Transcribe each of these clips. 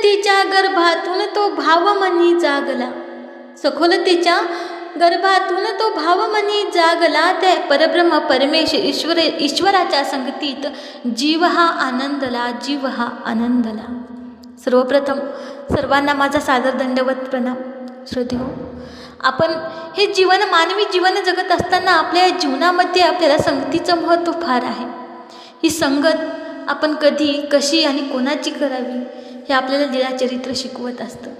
सखोलतेच्या गर्भातून तो भावमनी जागला. सखोलतेच्या गर्भातून तो भावमनी जागला. त्या परब्रह्म परमेश ईश्वर ईश्वराच्या संगतीत जीव हा आनंदला जीव हा आनंदला. सर्वप्रथम सर्वांना माझा सादर दंडवत प्रणाम. श्रोते हो आपण हे जीवन मानवी जीवन जगत असताना आपल्या जीवनामध्ये आपल्याला संगतीचं महत्त्व फार आहे. ही संगत आपण कधी कशी आणि कोणाची करावी? हे आपल्याला लीळाचरित्र शिकवत असतं.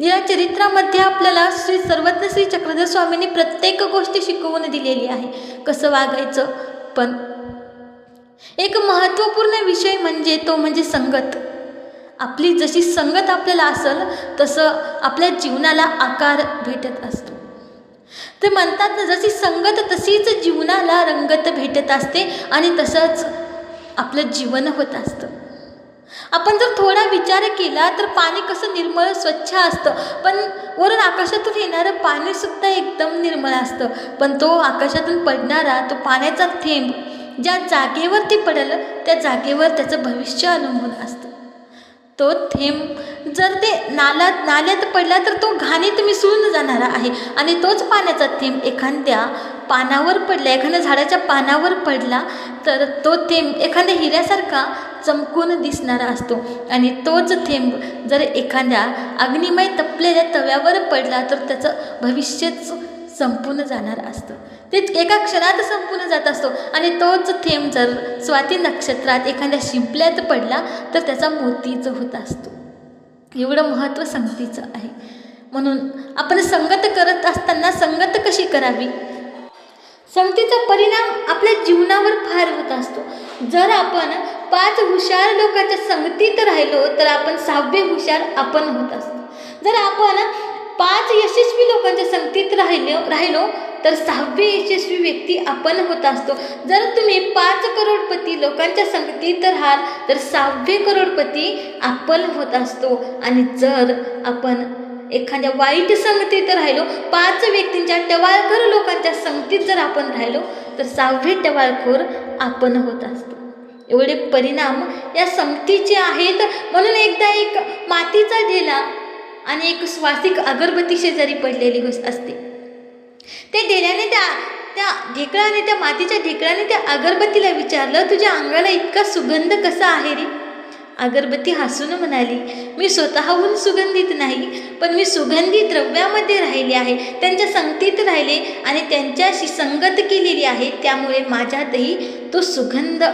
लीळाचरित्रामध्ये आपल्याला श्री सर्वज्ञ श्री चक्रधर स्वामींनी प्रत्येक गोष्ट शिकवून दिलेली आहे. कसं वागायचं? पण एक महत्त्वपूर्ण विषय म्हणजे तो म्हणजे संगत. आपली जशी संगत आपल्याला असेल तसं आपल्या जीवनाला आकार भेटत असतो. ते म्हणतात ना जशी संगत तशीच जीवनाला रंगत भेटत असते आणि तसंच आपलं जीवन होत असतं. आपण जर थोडा विचार केला तर पाणी कसं निर्मळ स्वच्छ असतं. पण वरून आकाशातून येणारं पाणीसुद्धा एकदम निर्मळ असतं. पण तो आकाशातून पडणारा तो पाण्याचा थेंब ज्या जागेवरती पडेल त्या जागेवर त्याचं भविष्य अवलंबून असतं. तो थेंब जर ते नाल्यात नाल्यात पडला तर तो घाणीत मिसळून जाणारा आहे. आणि तोच पाण्याचा थेंब एखाद्या पानावर पडला एखाद्या झाडाच्या पानावर पडला तर तो थेंब एखाद्या हिऱ्यासारखा चमकून दिसणारा असतो. आणि तोच थेंब जर एखाद्या अग्निमय तपलेल्या तव्यावर पडला तर त्याचं भविष्यच संपून जाणार असतं. ते एका क्षणात संपून जात असतो. आणि तोच थेंब जर स्वाती नक्षत्रात एखाद्या शिंपल्यात पडला तर त्याचा मोतीच होत असतो. एवढं महत्त्व संगतीचं आहे. म्हणून आपण संगत करत असताना संगत कशी करावी? संगतीचा परिणाम आपल्या जीवनावर फार होत असतो. जर आपण पाच हुशार लोकांच्या संगतीत राहिलो तर आपण सहावे हुशार आपण होत असतो. जर आपण पाच यशस्वी लोकांच्या संगतीत राहिलो राहिलो तर सहावे यशस्वी व्यक्ती आपण होत असतो. जर तुम्ही पाच करोडपती लोकांच्या संगतीत राहाल तर सहावे करोडपती आपण होत असतो. आणि जर आपण एखाद्या वाईट संगतीत राहिलो पाच व्यक्तींच्या टवाळखोर लोकांच्या संगतीत जर आपण राहिलो तर सहावे टवाळखोर आपण होत असतो. एवढे परिणाम या संगतीचे आहेत. म्हणून एकदा एक मातीचा ढेला आणि एक स्वासिक अगरबत्ती शेजारी पडलेली गोष्ट असते ते ढेल्याने त्या त्या ढेकळाने त्या मातीच्या ढेकळाने त्या अगरबत्तीला विचारलं तुझ्या अंगाला इतका सुगंध कसा आहे रे? अगरबत्ती हसून म्हणाली मी स्वतःहून सुगंधित नाही पण मी सुगंधी द्रव्यामध्ये राहिले आहे. त्यांच्या संगतीत राहिले आणि त्यांच्याशी संगत केलेली आहे. त्यामुळे माझ्यातही तो सुगंध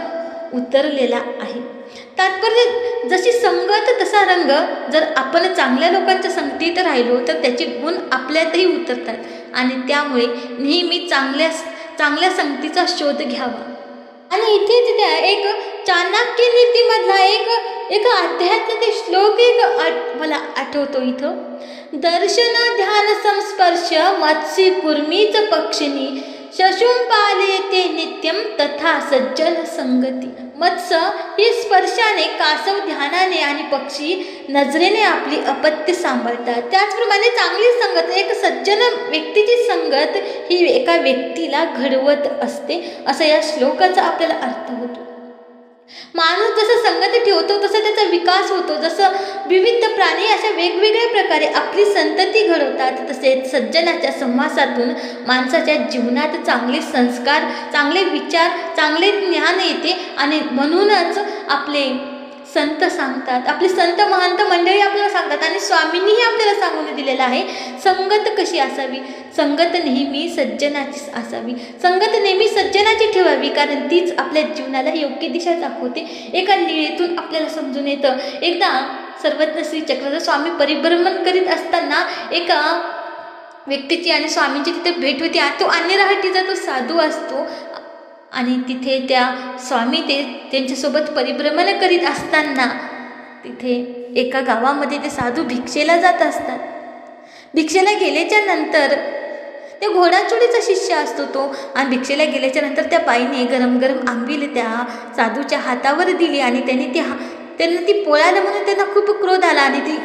उतरलेला आहे. तात्पर्य जशी संगत तसा रंग. जर आपण चांगल्या लोकांच्या संगतीत राहिलो तर त्याचे गुण आपल्यातही उतरतात. आणि त्यामुळे नेहमी चांगल्या चांगल्या संगतीचा शोध घ्यावा. आणि इथेच त्या एक चाणक्य नीतीमधला एक एक अध्यात्मिक श्लोक एक आठ मला आठवतो इथं. दर्शन ध्यान संस्पर्श मत्स्य कुर्मीच पक्षिणी शशुं पालयते नित्यम तथा सज्जन संगती. मत्स्य ही स्पर्शाने कासव ध्यानाने आणि पक्षी नजरेने आपली अपत्य सांभाळतात. त्याचप्रमाणे चांगली संगत एक सज्जन व्यक्तीची संगत ही एका व्यक्तीला घडवत असते. असं या श्लोकाचा आपल्याला अर्थ होतो. माणूस जसं संगती ठेवतो तसं त्याचा विकास होतो. जसं विविध प्राणी अशा वेगवेगळ्या प्रकारे आपली संतती घडवतात तसेच सज्जनाच्या संवासातून माणसाच्या जीवनात चांगले संस्कार चांगले विचार चांगले ज्ञान येते आणि म्हणूनच आपले संत सांगतात. आपली संत महंत मंडळी आपल्याला सांगतात आणि स्वामींनीही आपल्याला सांगून दिलेलं आहे संगत कशी असावी? संगत नेहमी सज्जनाची असावी. संगत नेहमी सज्जनाची ठेवावी कारण तीच आपल्या जीवनाला योग्य दिशा दाखवते. एका लीळेतून आपल्याला समजून येतं. एकदा सर्वज्ञ श्री चक्रधर स्वामी परिभ्रमण करीत असताना एका व्यक्तीची आणि स्वामींची तिथे भेट होती आणि तो अन्यराहटीचा तो साधू असतो. आणि तिथे त्या स्वामी ते त्यांच्यासोबत परिभ्रमण करीत असताना तिथे एका गावामध्ये ते साधू भिक्षेला जात असतात. भिक्षेला गेल्याच्यानंतर ते घोडाचोडीचा शिष्य असतो तो आणि भिक्षेला गेल्याच्यानंतर त्या बाईने गरम गरम आंबील त्या साधूच्या हातावर दिली आणि त्यांनी ती हा त्यांना ती पोळायला म्हणून त्यांना खूप क्रोध आला आणि ती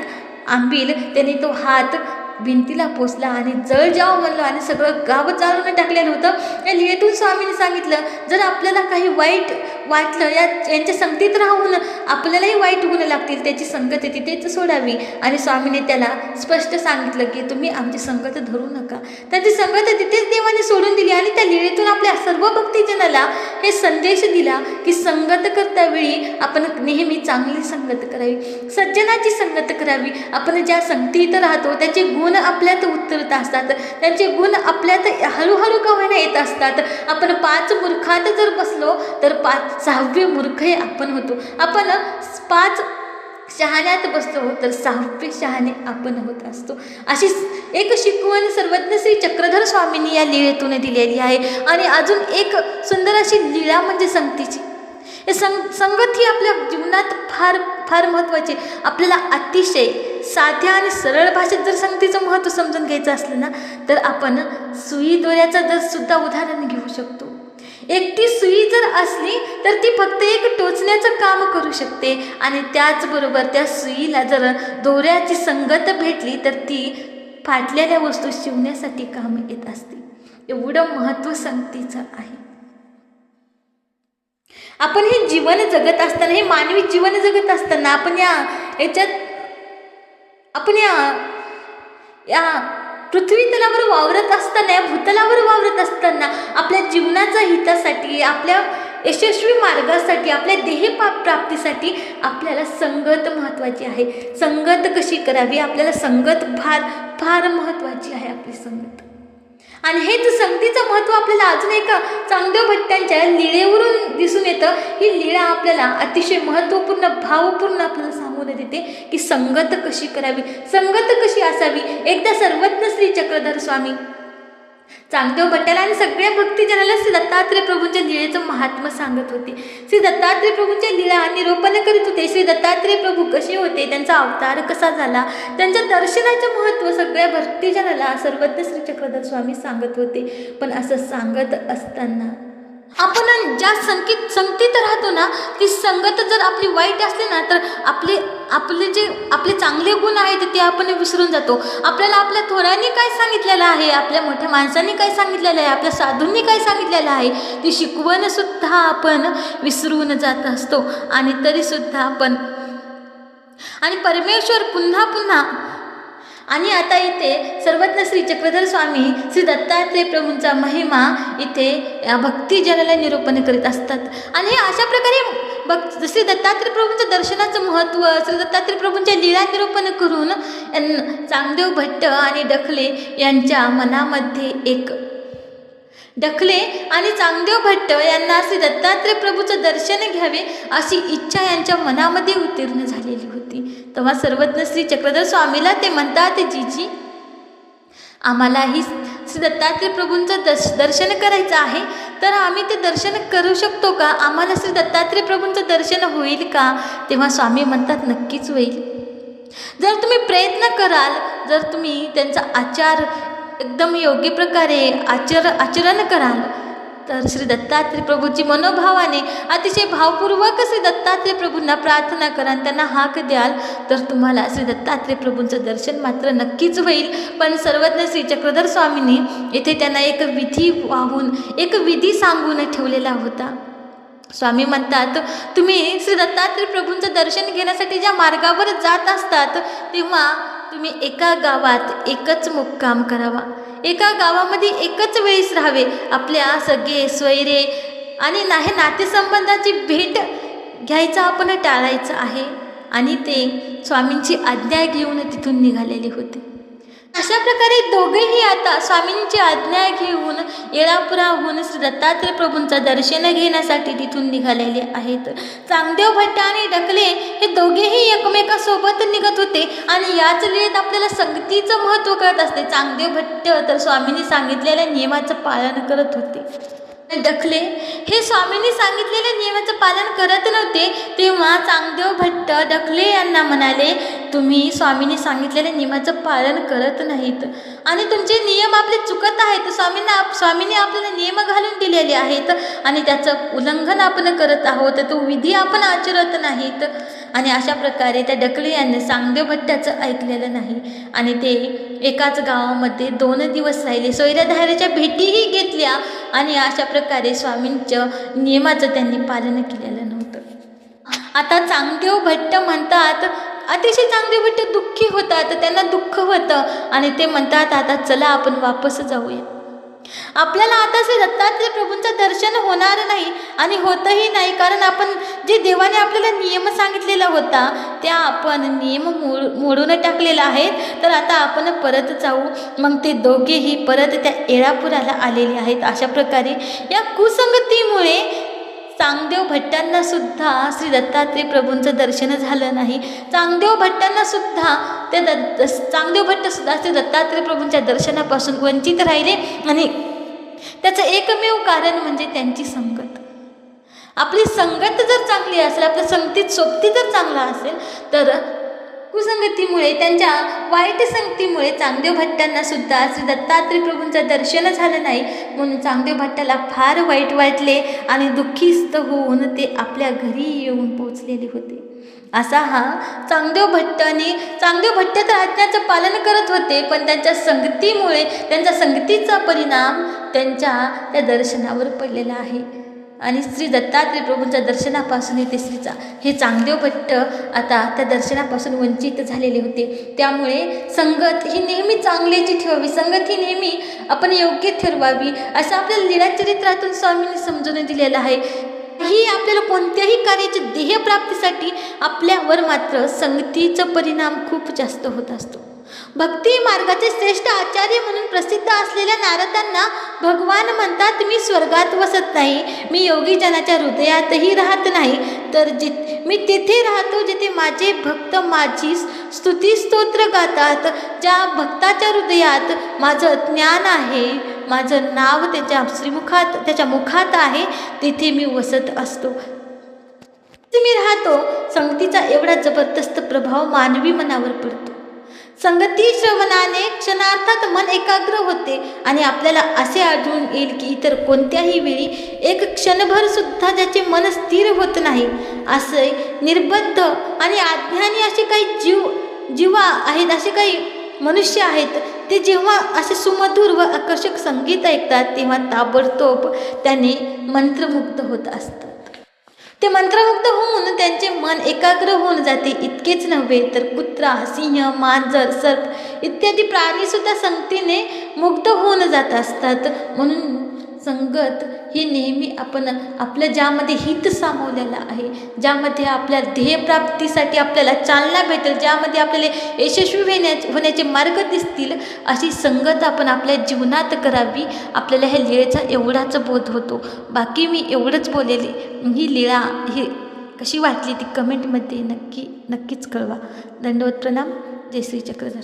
आंबील त्यांनी तो हात भिंतीला पोचला आणि जळ जाव म्हणलं आणि सगळं गावं चालून टाकलेलं होतं. या लिळेतून स्वामीने सांगितलं जर आपल्याला काही वाईट वाटलं या यांच्या संगतीत राहून आपल्यालाही वाईट गुण लागतील त्याची संगत तिथेच सोडावी. आणि स्वामीने त्याला स्पष्ट सांगितलं की तुम्ही आमची संगत धरू नका. त्यांची संगत तिथेच देवाने सोडून दिली आणि त्या लिळेतून आपल्या सर्व भक्तिजनाला हे संदेश दिला की संगत करता वेळी आपण नेहमी चांगली संगत करावी. सज्जनाची संगत करावी. आपण ज्या संगतीत राहतो त्याचे गुण गुण आपल्यात उतरत असतात. त्यांचे गुण आपल्यात हळूहळू का होईना येत असतात. आपण पाच मूर्खात जर बसलो तर पाच सहावे मूर्खही आपण होतो. आपण पाच शहाण्यात बसलो तर सहावे शहाणे आपण होत असतो. अशी एक शिकवण सर्वज्ञ श्री चक्रधर स्वामींनी या लीळेतून दिलेली आहे. आणि अजून एक सुंदर अशी लीळा म्हणजे संगतीची. संग संगत ही आपल्या जीवनात फार फार महत्त्वाची. आपल्याला अतिशय साध्या आणि सरळ भाषेत जर संगतीचं महत्त्व समजून घ्यायचं असलं ना तर आपण सुई दोऱ्याचं जर सुद्धा उदाहरण घेऊ शकतो. एकटी सुई जर असली तर ती फक्त एक टोचण्याचं काम करू शकते आणि त्याचबरोबर त्या सुईला जर दोऱ्याची संगत भेटली तर ती फाटलेल्या वस्तू शिवण्यासाठी काम येत असते. एवढं महत्त्व संगतीचं आहे. आपण हे जीवन जगत असताना हे मानवी जीवन जगत असताना आपण या याच्यात आपण या या पृथ्वीतलावर वावरत असताना या भूतलावर वावरत असताना आपल्या जीवनाच्या हितासाठी आपल्या यशस्वी मार्गासाठी आपल्या ध्येय प्राप्तीसाठी आपल्याला संगत महत्त्वाची आहे. संगत कशी करावी? आपल्याला संगत फार फार महत्त्वाची आहे आपली संगत. आणि हेच संगतीचं महत्त्व आपल्याला अजून एका चांगदेव भट्ट्यांच्या लिळेवरून दिसून येतं ही लीळा आपल्याला अतिशय महत्त्वपूर्ण भावपूर्ण आपल्याला सांगून देते की संगत कशी करावी संगत कशी असावी? एकदा सर्वज्ञ श्री चक्रधर स्वामी चांगदेव भट्टाला आणि सगळ्या भक्तीजनाला श्री दत्तात्रय प्रभूंच्या लीळेचं महात्म सांगत होते. श्री दत्तात्रय प्रभूंच्या लीळा निरोपण करीत होते. श्री दत्तात्रय प्रभू कसे होते? त्यांचा अवतार कसा झाला? त्यांच्या दर्शनाचं महत्त्व सगळ्या भक्तीजनाला सर्वज्ञ श्री चक्रधर स्वामी सांगत होते. पण असं सांगत असताना आपण ज्या संगीत संगतीत राहतो ना ती संगत जर आपली वाईट असली ना तर आपले आपले जे आपले चांगले गुण आहेत ते आपण विसरून जातो. आपल्याला आपल्या थोड्यांनी काय सांगितलेलं आहे? आपल्या मोठ्या माणसांनी काय सांगितलेलं आहे? आपल्या साधूंनी काय सांगितलेलं आहे? ती शिकवणसुद्धा आपण विसरून जात असतो. आणि तरीसुद्धा आपण आणि परमेश्वर पुन्हा पुन्हा आणि आता इथे सर्वज्ञ श्री चक्रधर स्वामी श्री दत्तात्रय प्रभूंचा महिमा इथे या भक्तिजनाला निरूपण करीत असतात. आणि हे अशा प्रकारे भक् श्री दत्तात्रय प्रभूंचं दर्शनाचं महत्त्व श्री दत्तात्रय प्रभूंच्या लीला निरूपण करून चांगदेव भट्ट आणि डखले यांच्या मनामध्ये एक ढकले आणि चांगदेव भट्ट यांना श्री दत्तात्रय प्रभूचं दर्शन घ्यावे अशी इच्छा यांच्या मनामध्ये उत्तीर्ण झालेली होती. तेव्हा सर्वज्ञ श्री चक्रधर स्वामीला ते म्हणतात जीजी आम्हालाही श्री दत्तात्रय प्रभूंचं दर्श दर्शन करायचं आहे. तर आम्ही ते दर्शन करू शकतो का? आम्हाला श्री दत्तात्रय प्रभूंचं दर्शन होईल का? तेव्हा स्वामी म्हणतात नक्कीच होईल. जर तुम्ही प्रयत्न कराल जर तुम्ही त्यांचा आचार एकदम योग्य प्रकारे आचर आचरण कराल. तर श्री दत्तात्रय प्रभूची मनोभावाने अतिशय भावपूर्वक श्री दत्तात्रय प्रभूंना प्रार्थना करा. त्यांना हाक द्याल तर तुम्हाला श्री दत्तात्रय प्रभूंचं दर्शन मात्र नक्कीच होईल. पण सर्वज्ञ श्री चक्रधर स्वामींनी येथे त्यांना एक विधी वाहून एक विधी सांगून ठेवलेला होता. स्वामी म्हणतात तुम्ही श्री दत्तात्रय प्रभूंचं दर्शन घेण्यासाठी ज्या मार्गावर जात असतात तेव्हा तुम्ही एका गावात एकच मुक्काम करावा. एका गावामध्ये एकच वेळेस राहावे. आपल्या सगळे स्वैरे आणि नाही नातेसंबंधाची भेट घ्यायचं आपण टाळायचं आहे. आणि ते स्वामींची आज्ञा घेऊन तिथून निघालेले होते. अशा प्रकारे दोघेही आता स्वामींची आज्ञा घेऊन येळापुराहून श्री दत्तात्रय प्रभूंचं दर्शन घेण्यासाठी तिथून निघालेले आहेत. चांगदेव भट्ट आणि डकले हे दोघेही एकमेकासोबत निघत होते आणि याच वेळेत आपल्याला संगतीचं महत्त्व कळत असते. चांगदेव भट्ट तर स्वामींनी सांगितलेल्या नियमाचं पालन करत होते. दखले. हे स्वामींनी सांगितलेल्या नियमाचं पालन करत नव्हते तेव्हा चांगदेव भट्ट दखले यांना म्हणाले तुम्ही स्वामींनी सांगितलेल्या नियमाचं पालन करत नाहीत. आणि तुमचे नियम आपले चुकत आहेत. स्वामींना स्वामींनी आपल्याला नियम घालून दिलेले आहेत. आणि त्याचं उल्लंघन आपण करत आहोत. तो विधी आपण आचरत नाहीत. आणि अशा प्रकारे त्या डकले यांनी चांगदेव भट्टाचं ऐकलेलं नाही. आणि ते एकाच गावामध्ये दोन दिवस राहिले. सोयऱ्याधाऱ्याच्या भेटीही घेतल्या आणि अशा प्रकारे स्वामींच्या नियमाचं त्यांनी पालन केलेलं नव्हतं. आता चांगदेव भट्ट म्हणतात अतिशय चांगदेव भट्ट दुःखी होतात त्यांना दुःख होतं आणि ते म्हणतात आता चला आपण वापस जाऊया. आपल्याला आता श्री दत्तात्रय प्रभूंचं दर्शन होणार नाही आणि होतही नाही कारण आपण जे देवाने आपल्याला नियम सांगितलेला होता त्या आपण नियम मोड मोडून टाकलेला आहे तर आता आपण परत जाऊ. मग ते दोघेही परत त्या एळापुराला आलेले आहेत. अशा प्रकारे या कुसंगतीमुळे चांगदेव भट्टांना सुद्धा श्री दत्तात्रय प्रभूंचं दर्शन झालं नाही. चांगदेव भट्टांना सुद्धा ते दत्त चांगदेव भट्ट सुद्धा श्री दत्तात्रय प्रभूंच्या दर्शनापासून वंचित राहिले आणि त्याचं एकमेव कारण म्हणजे त्यांची संगत. आपली संगत जर चांगली असेल आपल्या संगतीत सोबती जर चांगला असेल तर कुसंगतीमुळे त्यांच्या वाईट संगतीमुळे चांगदेव भट्टांना सुद्धा श्री दत्तात्रय प्रभूंचं दर्शन झालं नाही. म्हणून चांगदेव भट्टाला फार वाईट वाटले आणि दुःखीस्त होऊन ते आपल्या घरी येऊन पोचलेले होते. असा हा चांगदेव भट्टाने चांगदेव भट्ट तर आज्ञाचं पालन करत होते पण त्यांच्या संगतीमुळे त्यांच्या संगतीचा परिणाम त्यांच्या त्या दर्शनावर पडलेला आहे. आणि श्री दत्तात्रय प्रभूंच्या दर्शनापासून ते श्रीचा. हे चांगदेव भट्ट आता त्या दर्शनापासून वंचित झालेले होते. त्यामुळे संगत ही नेहमी चांगल्याची ठेवावी. संगत ही नेहमी आपण योग्य ठरवावी. असं आपल्या लीळाचरित्रातून स्वामींनी समजून दिलेलं आहे. ही आपल्याला कोणत्याही कार्याच्या ध्येयप्राप्तीसाठी आपल्यावर मात्र संगतीचा परिणाम खूप जास्त होत असतो. भक्ती मार्गाचे श्रेष्ठ आचार्य म्हणून प्रसिद्ध असलेल्या नारदांना भगवान म्हणतात मी स्वर्गात वसत नाही मी योगीजनाच्या हृदयातही राहत नाही. तर जि मी तिथे राहतो जिथे माझे भक्त माझी स्तुती स्तोत्र गातात. ज्या भक्ताच्या हृदयात माझं ज्ञान आहे माझं नाव त्याच्या श्रीमुखात त्याच्या मुखात आहे तिथे मी वसत असतो. मी राहतो. संगतीचा एवढा जबरदस्त प्रभाव मानवी मनावर पडतो. संगती श्रवणाने क्षणार्थात मन एकाग्र होते आणि आपल्याला असे आढळून येईल की इतर कोणत्याही वेळी एक क्षणभर सुद्धा त्याचे मन स्थिर होत नाही. असे निर्बद्ध आणि आज्ञानी असे काही जीव जीवा आहेत असे काही मनुष्य आहेत ते जेव्हा असे सुमधुर व आकर्षक संगीत ऐकतात तेव्हा ताबडतोब त्याने मंत्रमुक्त होत असतं. ते मंत्रमुग्ध होऊन त्यांचे मन एकाग्र होऊन जाते. इतकेच नव्हे तर कुत्रा सिंह मांजर सर्प इत्यादी प्राणीसुद्धा संगतीने मुग्ध होऊन जात असतात. म्हणून संगत ही नेहमी आपण आपल्या ज्यामध्ये हित सामावलेलं आहे ज्यामध्ये आपल्या ध्येयप्राप्तीसाठी आपल्याला चालना भेटेल ज्यामध्ये आपल्याला यशस्वी होण्या होण्याचे मार्ग दिसतील अशी संगत आपण आपल्या जीवनात करावी. आपल्याला ह्या लीळेचा एवढाच बोध होतो. बाकी मी एवढंच बोलेले. ही लीळा ही कशी वाटली ती कमेंटमध्ये नक्की नक्कीच कळवा. दंडवत प्रणाम. जय श्री चक्रधर.